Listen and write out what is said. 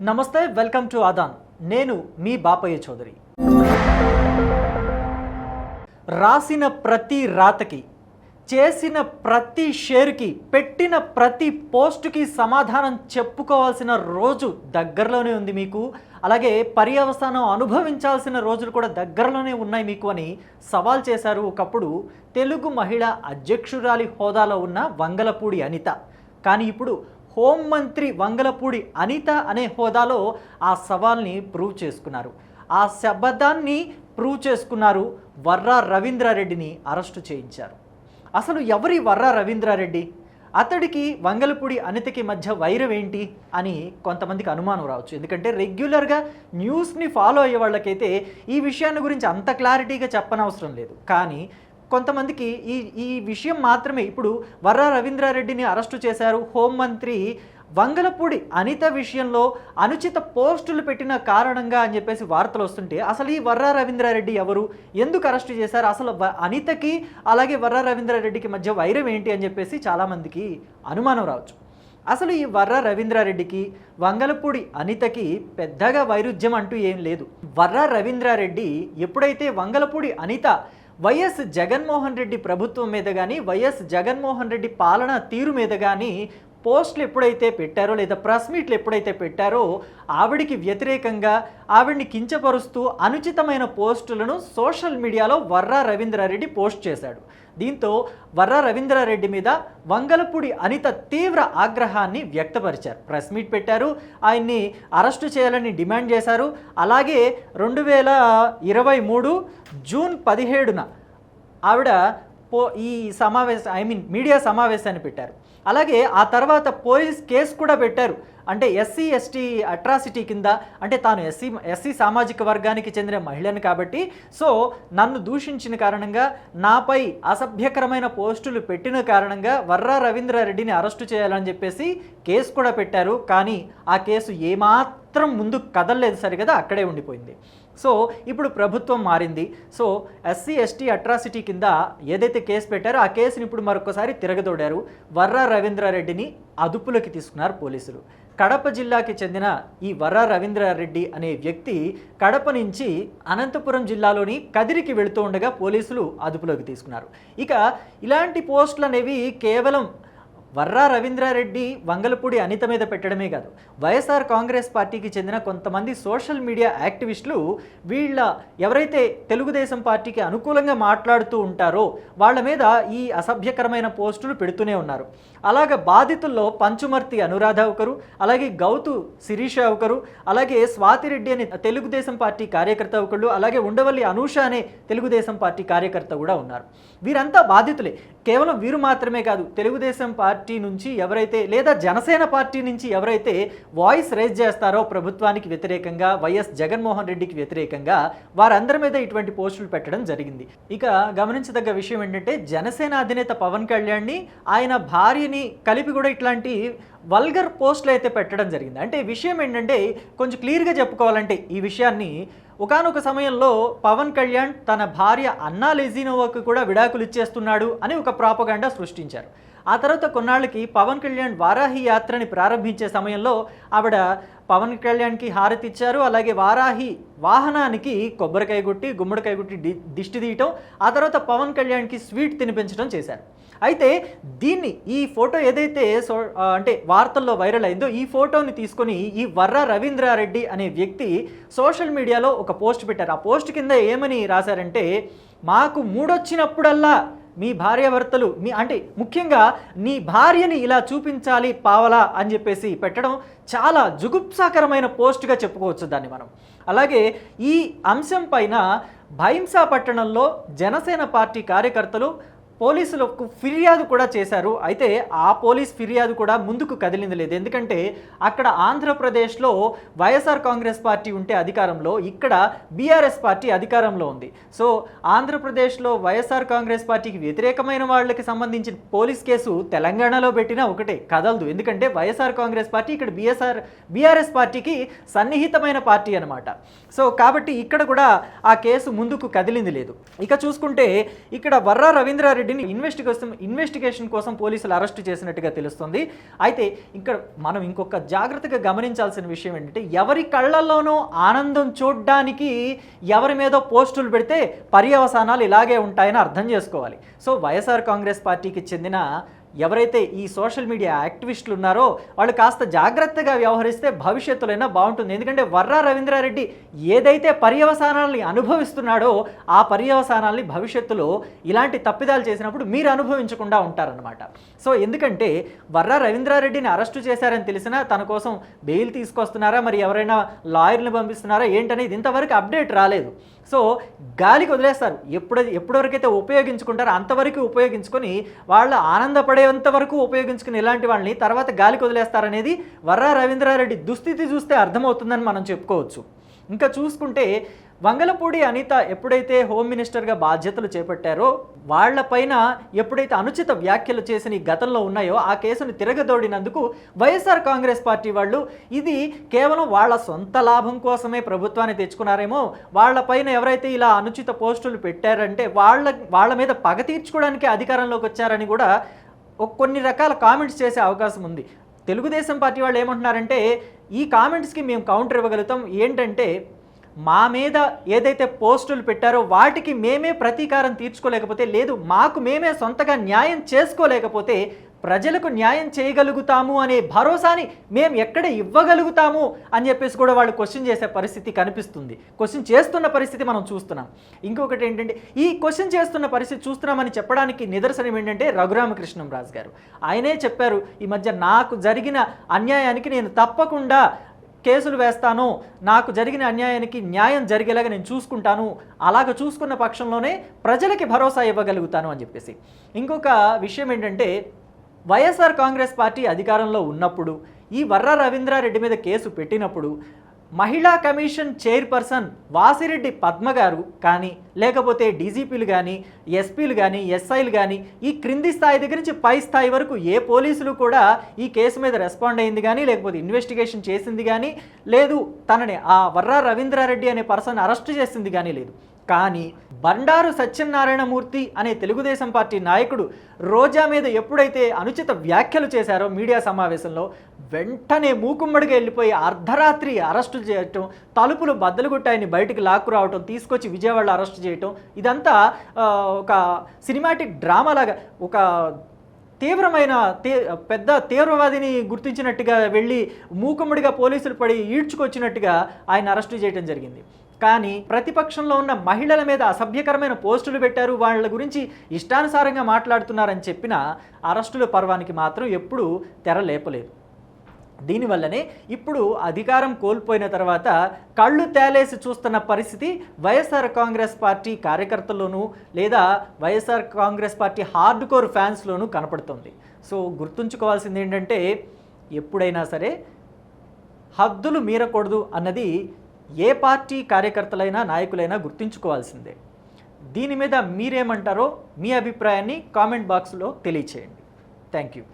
నమస్తే welcome to Aadan. నేను మీ బాపయ్య చౌదరి. రాసిన ప్రతి రాతకి చేసిన ప్రతి షేర్కి పెట్టిన ప్రతి పోస్టుకి సమాధానం చెప్పుకోవాల్సిన రోజు దగ్గరలోనే ఉంది మీకు. అలాగే పర్యవసానం అనుభవించాల్సిన రోజులు కూడా దగ్గరలోనే ఉన్నాయి మీకు అని సవాల్ చేశారు ఒకప్పుడు తెలుగు మహిళ అధ్యక్షురాలి హోదాలో ఉన్న వంగలపూడి అనిత. కానీ ఇప్పుడు హోంమంత్రి వంగలపూడి అనిత అనే హోదాలో ఆ సవాల్ని ప్రూవ్ చేసుకున్నారు. ఆ శబదాన్ని ప్రూవ్ చేసుకున్నారు వర్రా రవీంద్రారెడ్డిని అరెస్టు చేయించారు. అసలు ఎవరి వర్రా రవీంద్రారెడ్డి? అతడికి వంగలపూడి అనితకి మధ్య వైరం ఏంటి అని కొంతమందికి అనుమానం రావచ్చు. ఎందుకంటే రెగ్యులర్గా న్యూస్ని ఫాలో అయ్యే వాళ్ళకైతే ఈ విషయాన్ని గురించి అంత క్లారిటీగా చెప్పనవసరం లేదు. కానీ కొంతమందికి ఈ ఈ విషయం మాత్రమే. ఇప్పుడు వర్రా రవీంద్రారెడ్డిని అరెస్టు చేశారు. హోంమంత్రి వంగలపూడి అనిత విషయంలో అనుచిత పోస్టులు పెట్టిన కారణంగా అని చెప్పేసి వార్తలు వస్తుంటే అసలు ఈ వర్రా రవీంద్రారెడ్డి ఎవరు? ఎందుకు అరెస్టు చేశారు? అసలు వ- అనితకి అలాగే వర్రా రవీంద్రారెడ్డికి మధ్య వైరం ఏంటి అని చెప్పేసి చాలామందికి అనుమానం రావచ్చు. అసలు ఈ వర్ర రవీంద్రారెడ్డికి వంగలపూడి అనితకి పెద్దగా వైరుధ్యం అంటూ ఏం లేదు. వర్ర రవీంద్రారెడ్డి ఎప్పుడైతే వంగలపూడి అనిత వైఎస్ జగన్మోహన్ రెడ్డి ప్రభుత్వం మీద కానీ వైఎస్ జగన్మోహన్ రెడ్డి పాలన తీరు మీద కానీ పోస్టులు ఎప్పుడైతే పెట్టారో లేదా ప్రెస్ మీట్లు ఎప్పుడైతే పెట్టారో ఆవిడికి వ్యతిరేకంగా ఆవిడ్ని కించపరుస్తూ అనుచితమైన పోస్టులను సోషల్ మీడియాలో వర్రా రవీంద్రారెడ్డి పోస్ట్ చేశాడు. దీంతో వర్రా రవీంద్రారెడ్డి మీద వంగలపూడి అనిత తీవ్ర ఆగ్రహాన్ని వ్యక్తపరిచారు. ప్రెస్ మీట్ పెట్టారు. ఆయన్ని అరెస్టు చేయాలని డిమాండ్ చేశారు. అలాగే రెండు వేల ఇరవై మూడు జూన్ పదిహేడున ఆవిడ పో ఈ సమావేశం ఐ మీన్ మీడియా సమావేశాన్ని పెట్టారు. అలాగే ఆ తర్వాత పోలీస్ కేసు కూడా పెట్టారు. అంటే ఎస్సీ ఎస్టీ అట్రాసిటీ కింద అంటే తాను ఎస్సీ ఎస్సీ సామాజిక వర్గానికి చెందిన మహిళను కాబట్టి సో నన్ను దూషించిన కారణంగా నాపై అసభ్యకరమైన పోస్టులు పెట్టిన కారణంగా వర్రా రవీంద్రారెడ్డిని అరెస్టు చేయాలని చెప్పేసి కేసు కూడా పెట్టారు. కానీ ఆ కేసు ఏమాత్రం ముందు కదలలేదు సరిగదా అక్కడే ఉండిపోయింది. సో ఇప్పుడు ప్రభుత్వం మారింది. సో ఎస్సీ ఎస్టీ అట్రాసిటీ కింద ఏదైతే కేసు పెట్టారో ఆ కేసుని ఇప్పుడు మరొకసారి తిరగదోడారు. వర్రా రవీంద్రారెడ్డిని అదుపులోకి తీసుకున్నారు పోలీసులు. కడప జిల్లాకి చెందిన ఈ వర్రా రవీంద్రారెడ్డి అనే వ్యక్తి కడప నుంచి అనంతపురం జిల్లాలోని కదిరికి వెళుతూ ఉండగా పోలీసులు అదుపులోకి తీసుకున్నారు. ఇక ఇలాంటి పోస్టులు అనేవి కేవలం వర్రా రవీంద్రారెడ్డి వంగలపూడి అనిత మీద పెట్టడమే కాదు. వైఎస్ఆర్ కాంగ్రెస్ పార్టీకి చెందిన కొంతమంది సోషల్ మీడియా యాక్టివిస్టులు వీళ్ళ ఎవరైతే తెలుగుదేశం పార్టీకి అనుకూలంగా మాట్లాడుతూ ఉంటారో వాళ్ళ మీద ఈ అసభ్యకరమైన పోస్టులు పెడుతూనే ఉన్నారు. అలాగ బాధితుల్లో పంచుమర్తి అనురాధ ఒకరు అలాగే గౌతు శిరీష ఒకరు అలాగే స్వాతిరెడ్డి అనే తెలుగుదేశం పార్టీ కార్యకర్త ఒకళ్ళు అలాగే ఉండవల్లి అనూష అనే తెలుగుదేశం పార్టీ కార్యకర్త కూడా ఉన్నారు. వీరంతా బాధితులే. కేవలం వీరు మాత్రమే కాదు తెలుగుదేశం పార్టీ నుంచి ఎవరైతే లేదా జనసేన పార్టీ నుంచి ఎవరైతే వాయిస్ రైజ్ చేస్తారో ప్రభుత్వానికి వ్యతిరేకంగా వైఎస్ జగన్మోహన్ రెడ్డికి వ్యతిరేకంగా వారందరి మీద ఇటువంటి పోస్టులు పెట్టడం జరిగింది. ఇక గమనించదగ్గ విషయం ఏంటంటే జనసేన అధినేత పవన్ కళ్యాణ్ని ఆయన భార్యని కలిపి కూడా ఇట్లాంటి వల్గర్ పోస్టులు అయితే పెట్టడం జరిగింది. అంటే విషయం ఏంటంటే కొంచెం క్లియర్గా చెప్పుకోవాలంటే ఈ విషయాన్ని ఒకానొక సమయంలో పవన్ కళ్యాణ్ తన భార్య అన్నా లెజినోవాకు కూడా విడాకులు ఇచ్చేస్తున్నాడు అని ఒక ప్రాపగాండా సృష్టించారు. ఆ తర్వాత కొన్నాళ్ళకి పవన్ కళ్యాణ్ వారాహి యాత్రని ప్రారంభించే సమయంలో ఆవిడ పవన్ కళ్యాణ్కి హారతి ఇచ్చారు. అలాగే వారాహి వాహనానికి కొబ్బరికాయ కొట్టి గుమ్మడికాయ కొట్టి దిష్టి తీయటం ఆ తర్వాత పవన్ కళ్యాణ్కి స్వీట్ తినిపించడం చేశారు. అయితే దీన్ని ఈ ఫోటో ఏదైతే సో అంటే వార్తల్లో వైరల్ అయిందో ఈ ఫోటోని తీసుకొని ఈ వర్ర రవీంద్రారెడ్డి అనే వ్యక్తి సోషల్ మీడియాలో ఒక పోస్ట్ పెట్టారు. ఆ పోస్ట్ కింద ఏమని రాశారంటే మాకు మూడొచ్చినప్పుడల్లా మీ భార్యాభర్తలు మీ అంటే ముఖ్యంగా నీ భార్యని ఇలా చూపించాలి పావలా అని చెప్పేసి పెట్టడం చాలా జుగుప్సాకరమైన పోస్ట్గా చెప్పుకోవచ్చు దాన్ని మనం. అలాగే ఈ అంశం పైన భైంసా పట్టణంలో జనసేన పార్టీ కార్యకర్తలు పోలీసులకు ఫిర్యాదు కూడా చేశారు. అయితే ఆ పోలీస్ ఫిర్యాదు కూడా ముందుకు కదిలింది లేదు. ఎందుకంటే అక్కడ ఆంధ్రప్రదేశ్లో వైఎస్ఆర్ కాంగ్రెస్ పార్టీ ఉంటే అధికారంలో ఇక్కడ బీఆర్ఎస్ పార్టీ అధికారంలో ఉంది. సో ఆంధ్రప్రదేశ్లో వైఎస్ఆర్ కాంగ్రెస్ పార్టీకి వ్యతిరేకమైన వాళ్ళకి సంబంధించిన పోలీస్ కేసు తెలంగాణలో పెట్టినా ఒకటే కదలదు. ఎందుకంటే వైఎస్ఆర్ కాంగ్రెస్ పార్టీ ఇక్కడ బిఎస్ఆర్ బీఆర్ఎస్ పార్టీకి సన్నిహితమైన పార్టీ అనమాట సో కాబట్టి ఇక్కడ కూడా ఆ కేసు ముందుకు కదిలింది లేదు. ఇక చూసుకుంటే ఇక్కడ వర్రా రవీంద్రారెడ్డి రెడ్డిని ఇన్వెస్టిగేషన్ ఇన్వెస్టిగేషన్ కోసం పోలీసులు అరెస్ట్ చేసినట్టుగా తెలుస్తుంది. అయితే ఇక్కడ మనం ఇంకొక జాగ్రత్తగా గమనించాల్సిన విషయం ఏంటంటే ఎవరి కళ్ళల్లోనూ ఆనందం చూడడానికి ఎవరి మీదో పోస్టులు పెడితే పర్యవసానాలు ఇలాగే ఉంటాయని అర్థం చేసుకోవాలి. సో వైఎస్ఆర్ కాంగ్రెస్ పార్టీకి చెందిన ఎవరైతే ఈ సోషల్ మీడియా యాక్టివిస్టులు ఉన్నారో వాళ్ళు కాస్త జాగ్రత్తగా వ్యవహరిస్తే భవిష్యత్తులైనా బాగుంటుంది. ఎందుకంటే వర్రా రవీంద్రారెడ్డి ఏదైతే పర్యవసానాల్ని అనుభవిస్తున్నాడో ఆ పర్యవసానాల్ని భవిష్యత్తులో ఇలాంటి తప్పిదాలు చేసినప్పుడు మీరు అనుభవించకుండా ఉంటారనమాట సో ఎందుకంటే వర్రా రవీంద్రారెడ్డిని అరెస్టు చేశారని తెలిసినా తన కోసం బెయిల్ తీసుకొస్తున్నారా మరి ఎవరైనా లాయర్ని పంపిస్తున్నారా ఏంటనేది ఇంతవరకు అప్డేట్ రాలేదు. సో గాలికి వదిలేస్తారు. ఎప్పుడు ఎప్పటివరకైతే ఉపయోగించుకుంటారో అంతవరకు ఉపయోగించుకొని వాళ్ళు ఆనందపడేంత వరకు ఉపయోగించుకుని ఇలాంటి వాళ్ళని తర్వాత గాలికి వదిలేస్తారనేది వర్రా రవీంద్రారెడ్డి దుస్థితి చూస్తే అర్థమవుతుందని మనం చెప్పుకోవచ్చు. ఇంకా చూసుకుంటే వంగలపూడి అనిత ఎప్పుడైతే హోమ్ మినిస్టర్గా బాధ్యతలు చేపట్టారో వాళ్ళపైన ఎప్పుడైతే అనుచిత వ్యాఖ్యలు చేసిన ఈ గతంలో ఉన్నాయో ఆ కేసును తిరగదోడినందుకు వైఎస్ఆర్ కాంగ్రెస్ పార్టీ వాళ్ళు ఇది కేవలం వాళ్ళ సొంత లాభం కోసమే ప్రభుత్వాన్ని తెచ్చుకున్నారేమో వాళ్ళపైన ఎవరైతే ఇలా అనుచిత పోస్టులు పెట్టారంటే వాళ్ళ వాళ్ళ మీద పగ తీర్చుకోవడానికి అధికారంలోకి వచ్చారని కూడా కొన్ని రకాల కామెంట్స్ చేసే అవకాశం ఉంది. తెలుగుదేశం పార్టీ వాళ్ళు ఏమంటున్నారంటే ఈ కామెంట్స్కి మేము కౌంటర్ ఇవ్వగలుగుతాం. ఏంటంటే మా మీద ఏదైతే పోస్టులు పెట్టారో వాటికి మేమే ప్రతీకారం తీర్చుకోలేకపోతే లేదు మాకు మేమే సొంతగా న్యాయం చేసుకోలేకపోతే ప్రజలకు న్యాయం చేయగలుగుతాము అనే భరోసాని మేము ఎక్కడ ఇవ్వగలుగుతాము అని చెప్పేసి కూడా వాళ్ళు క్వశ్చన్ చేసే పరిస్థితి కనిపిస్తుంది. క్వశ్చన్ చేస్తున్న పరిస్థితి మనం చూస్తున్నాం. ఇంకొకటి ఏంటంటే ఈ క్వశ్చన్ చేస్తున్న పరిస్థితి చూస్తున్నామని చెప్పడానికి నిదర్శనం ఏంటంటే రఘురామకృష్ణం రాజు గారు. ఆయనే చెప్పారు ఈ మధ్య నాకు జరిగిన అన్యాయానికి నేను తప్పకుండా కేసులు వేస్తాను నాకు జరిగిన అన్యాయానికి న్యాయం జరిగేలాగా నేను చూసుకుంటాను అలాగ చూసుకున్న పక్షంలోనే ప్రజలకి భరోసా ఇవ్వగలుగుతాను అని చెప్పేసి. ఇంకొక విషయం ఏంటంటే వైఎస్ఆర్ కాంగ్రెస్ పార్టీ అధికారంలో ఉన్నప్పుడు ఈ వర్ర రవీంద్రారెడ్డి మీద కేసు పెట్టినప్పుడు మహిళా కమిషన్ చైర్పర్సన్ వాసిరెడ్డి పద్మ గారు కానీ లేకపోతే డీజీపీలు కానీ ఎస్పీలు కానీ ఎస్ఐలు కానీ ఈ క్రింది స్థాయి దగ్గర నుంచి పై స్థాయి వరకు ఏ పోలీసులు కూడా ఈ కేసు మీద రెస్పాండ్ అయింది కానీ లేకపోతే ఇన్వెస్టిగేషన్ చేసింది కానీ లేదు తనని ఆ వర్రా రవీంద్రారెడ్డి అనే పర్సన్ అరెస్ట్ చేసింది కానీ లేదు. కానీ బండారు సత్యనారాయణమూర్తి అనే తెలుగుదేశం పార్టీ నాయకుడు రోజా మీద ఎప్పుడైతే అనుచిత వ్యాఖ్యలు చేశారో మీడియా సమావేశంలో వెంటనే మూకుమ్మడిగా వెళ్ళిపోయి అర్ధరాత్రి అరెస్టు చేయటం తలుపులు బద్దలు కొట్టాయని బయటికి లాక్కు రావటం తీసుకొచ్చి విజయవాడలో అరెస్ట్ చేయటం ఇదంతా ఒక సినిమాటిక్ డ్రామా లాగా ఒక తీవ్రమైన తే పెద్ద తీవ్రవాదిని గుర్తించినట్టుగా వెళ్ళి మూకుమ్మడిగా పోలీసులు పడి ఈడ్చుకొచ్చినట్టుగా ఆయన అరెస్టు చేయడం జరిగింది. కానీ ప్రతిపక్షంలో ఉన్న మహిళల మీద అసభ్యకరమైన పోస్టులు పెట్టారు. వాళ్ళ గురించి ఇష్టానుసారంగా మాట్లాడుతున్నారని చెప్పిన అరెస్టుల పర్వానికి మాత్రం ఎప్పుడూ తెర లేపలేదు. దీనివల్లనే ఇప్పుడు అధికారం కోల్పోయిన తర్వాత కళ్ళు తేలేసి చూస్తున్న పరిస్థితి వైఎస్ఆర్ కాంగ్రెస్ పార్టీ కార్యకర్తల్లోనూ లేదా YSR Congress party hard core ఫ్యాన్స్లోనూ కనపడుతుంది. సో గుర్తుంచుకోవాల్సింది ఏంటంటే ఎప్పుడైనా సరే హద్దులు మీరకూడదు అన్నది ఏ పార్టీ కార్యకర్తలైనా నాయకులైనా గుర్తుంచుకోవాల్సిందే. దీని మీద మీరేమంటారో మీ అభిప్రాయాన్ని కామెంట్ బాక్స్లో తెలియచేయండి. Thank you.